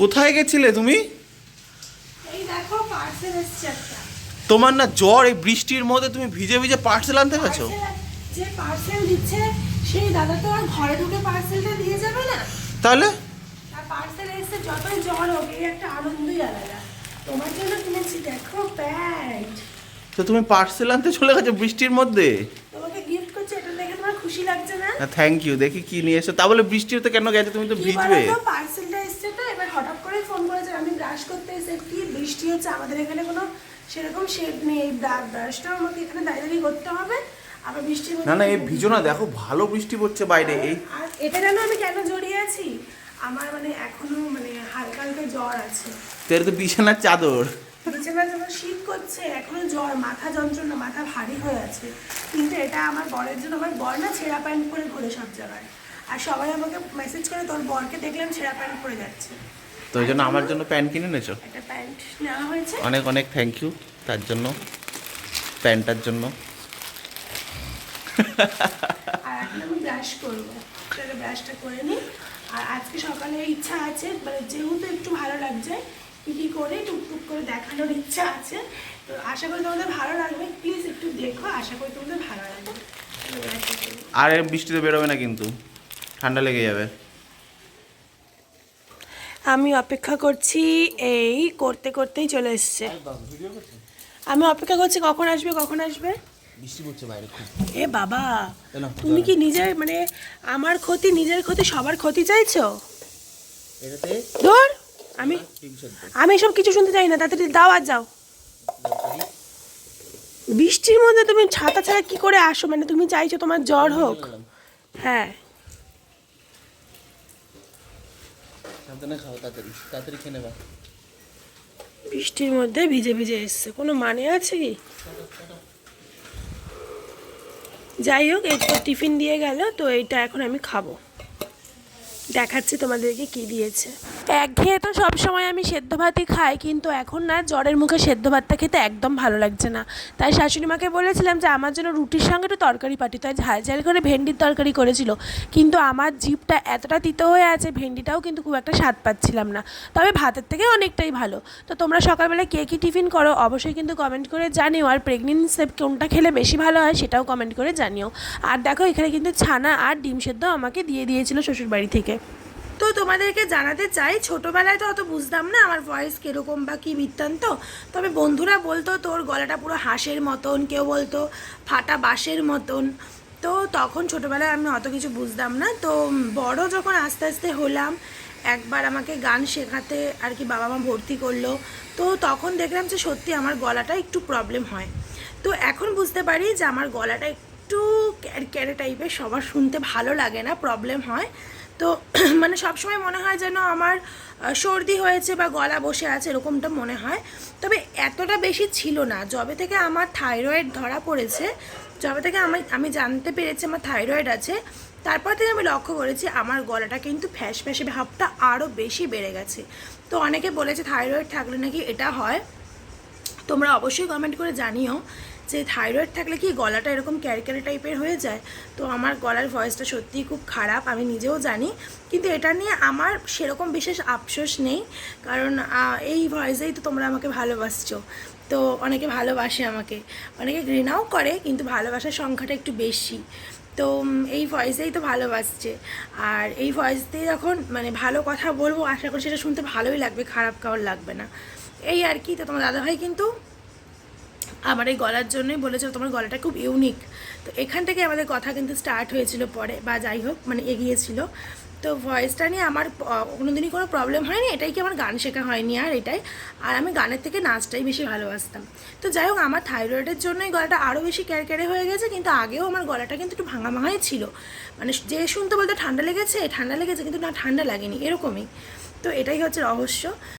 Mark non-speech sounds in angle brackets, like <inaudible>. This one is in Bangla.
কোথায় গেছিলে তুমি? পার্সেল তোমার না জ্বর এই বৃষ্টির মধ্যে তুমি ভিজে ভিজে পার্সেল আনতে গেছো যে পার্সেল দিচ্ছে সেই দাদা তো আর ঘরে ঢুকে পার্সেলটা দিয়ে যাবে না। তাহলে? পার্সেল এসে যতই জ্বর হোক এই একটা আনন্দই আলাদা। তোমার জন্য কিনেছি দেখো প্যান্ট তো তুমি পার্সেল আনতে চলে গেছো বৃষ্টির মধ্যে? তোমাকে গিফট করছি এটা দেখে তোমার খুশি লাগছে না? থ্যাংক ইউ দেখি কি নিয়ে এসো। তা বলে বৃষ্টিতে কেন গেছো? তুমি তো ভিজবে। বলতো পার্সেলটা এসছে তো এবার হঠাৎ করে ফোন করেছে আমি ব্রাশ করতে এসে কি বৃষ্টি হচ্ছে? আমাদের এখানে কোনো সেরকম শেড নেই। ব্রাশটাও আমাকে এখানে দাঁড়িয়ে দাঁড়িয়ে করতে হবে। আবার মধ্যে না না এই ভিজো না দেখো ভালো বৃষ্টি পড়ছে বাইরে। এই এটা জানো আমি কেন জড়িয়ে আছি? আমার মানে এখনও মানে হালকা হালকা জ্বর আছে। তোর তো বিছানার চাদর। বিছানা যখন শীত করছে এখনও জ্বর মাথা যন্ত্রণা মাথা ভারী হয়ে আছে। কিন্তু এটা আমার বরের জন্য আমার বর না ছেঁড়া প্যান্ট পরে ঘোরে সব জায়গায়। আর সবাই আমাকে মেসেজ করে তোর বরকে দেখলাম ছেঁড়া প্যান্ট পরে যাচ্ছে। তো ওই জন্য আমার জন্য প্যান্ট কিনে হয়েছে। অনেক অনেক থ্যাংক ইউ তার জন্য প্যান্টটার জন্য। আর আমি ব্রাশ করব। সেটা ব্রাশটা করে নিই। আর আজকে সকালে ইচ্ছা আছে মানে যেহেতু একটু ভালো লাগছে কী কী করে টুকটুক করে দেখানোর ইচ্ছা আছে তো আশা করি তোমাদের ভালো লাগবে। প্লিজ একটু দেখো আশা করি তোমাদের ভালো লাগবে। আর বৃষ্টিতে বেরোবে না কিন্তু ঠান্ডা লেগে যাবে। আমি অপেক্ষা করছি এই করতে করতেই চলে এসছে। আমি অপেক্ষা করছি কখন আসবে কখন আসবে? বৃষ্টি পড়ছে বাইরে এ বাবা তুমি কি নিজের মানে আমার ক্ষতি নিজের ক্ষতি সবার ক্ষতি চাইছো? এটাতে ধর আমি আমি এসব কিছু শুনতে চাই না তাড়াতাড়ি দাও আর যাও। বৃষ্টির মধ্যে তুমি ছাতা ছাড়া কি করে আসো? মানে তুমি চাইছো তোমার জ্বর হোক। হ্যাঁ। বৃষ্টির মধ্যে ভিজে ভিজে এসছে। কোনো মানে আছে কি? যাই হোক তো টিফিন দিয়ে গেল, তো এইটা এখন আমি খাব। দেখাচ্ছি তোমাদেরকে কি দিয়েছে। একঘেয়ে তো সবসময় আমি সেদ্ধ ভাতই খাই, কিন্তু এখন না জ্বরের মুখে সেদ্ধ ভাতটা খেতে একদম ভালো লাগছে না। তাই শাশুড়ি মাকে বলেছিলাম যে, আমার জন্য রুটির সঙ্গে একটু তরকারি পাঠি তাই ঝাল ঝাল করে ভেন্ডির তরকারি করেছিল। কিন্তু আমার জিভটা এতটা তিতো হয়ে আছে, ভেন্ডিটাও কিন্তু খুব একটা স্বাদ পাচ্ছিলাম না। তবে ভাতের থেকে অনেকটাই ভালো। তো তোমরা সকালবেলা কে কী টিফিন করো অবশ্যই কিন্তু কমেন্ট করে জানিও। আর প্রেগনেন্সি কোনটা খেলে বেশি ভালো হয় সেটাও কমেন্ট করে জানিও। আর দেখো, এখানে কিন্তু ছানা আর ডিম সেদ্ধ আমাকে দিয়ে দিয়েছিল শ্বশুরবাড়ি থেকে। তো তোমাদেরকে জানাতে চাই, ছোটোবেলায় তো অত বুঝতাম না আমার ভয়েস কীরকম বা কী বৃত্তান্ত। তবে বন্ধুরা বলতো, তোর গলাটা পুরো হাঁসের মতন, কেউ বলতো ফাটা বাঁশের মতন। তো তখন ছোটোবেলায় আমি অত কিছু বুঝতাম না। তো বড় যখন আস্তে আস্তে হলাম, একবার আমাকে গান শেখাতে আর কি বাবা মা ভর্তি করল, তো তখন দেখলাম যে সত্যি আমার গলাটা একটু প্রবলেম হয়। তো এখন বুঝতে পারি যে আমার গলাটা একটু ক্যারে টাইপের সবার শুনতে ভালো লাগে না প্রবলেম হয়। তো <clears throat> মানে সবসময় মনে হয় যেন আমার সর্দি হয়েছে বা গলা বসে আছে এরকমটা মনে হয়। তবে এতটা বেশি ছিল না। যবে থেকে আমার থাইরয়েড ধরা পড়েছে, যবে থেকে আমি আমি জানতে পেরেছি আমার থাইরয়েড আছে, তারপর থেকে আমি লক্ষ্য করেছি আমার গলাটা কিন্তু ফ্যাস ফ্যাসে ভাবটা আরও বেশি বেড়ে গেছে। তো অনেকে বলেছে থাইরয়েড থাকলে নাকি এটা হয়। তোমরা অবশ্যই কমেন্ট করে জানিও। যে থাইরয়েড থাকলে কি গলাটা এরকম ক্যারক্যারে টাইপের হয়ে যায়? তো আমার গলার ভয়েসটা সত্যিই খুব খারাপ, আমি নিজেও জানি। কিন্তু এটা নিয়ে আমার সেরকম বিশেষ আফসোস নেই, কারণ এই ভয়েসেই তো তোমরা আমাকে ভালোবাসছো। তো অনেকে ভালোবাসে আমাকে। অনেকে ঘৃণাও করে, কিন্তু ভালোবাসার সংখ্যাটা একটু বেশি। তো এই ভয়েসেই তো ভালোবাসছে। আর এই ভয়েস দিয়ে যখন মানে ভালো কথা বলব, আশা করি সেটা শুনতে ভালোই লাগবে, খারাপ কারোর লাগবে না। এই আর কি, তো তোমার দাদাভাই কিন্তু আমার এই গলার জন্যই বলেছিল তোমার গলাটা খুব ইউনিক তো এখান থেকে আমাদের কথা কিন্তু স্টার্ট হয়েছিল পরে, বা যাই হোক মানে এগিয়েছিল। তো ভয়েসটা নিয়ে আমার কোনোদিনই কোনো প্রবলেম হয়নি, এটাই কি আমার গান শেখা হয়নি আর এটাই। আর আমি গানের থেকে নাচটাই বেশি ভালোবাসতাম। তো যাই হোক, আমার থাইরয়েডের জন্যই গলাটা আরও বেশি ক্যারক্যারে হয়ে গেছে, কিন্তু আগেও আমার গলাটা কিন্তু একটু ভাঙা ভাঙাই ছিল। মানে যে শুনতে বলতে ঠান্ডা লেগেছে ঠান্ডা লেগেছে, কিন্তু না, ঠান্ডা লাগেনি, এরকমই। তো এটাই হচ্ছে রহস্য।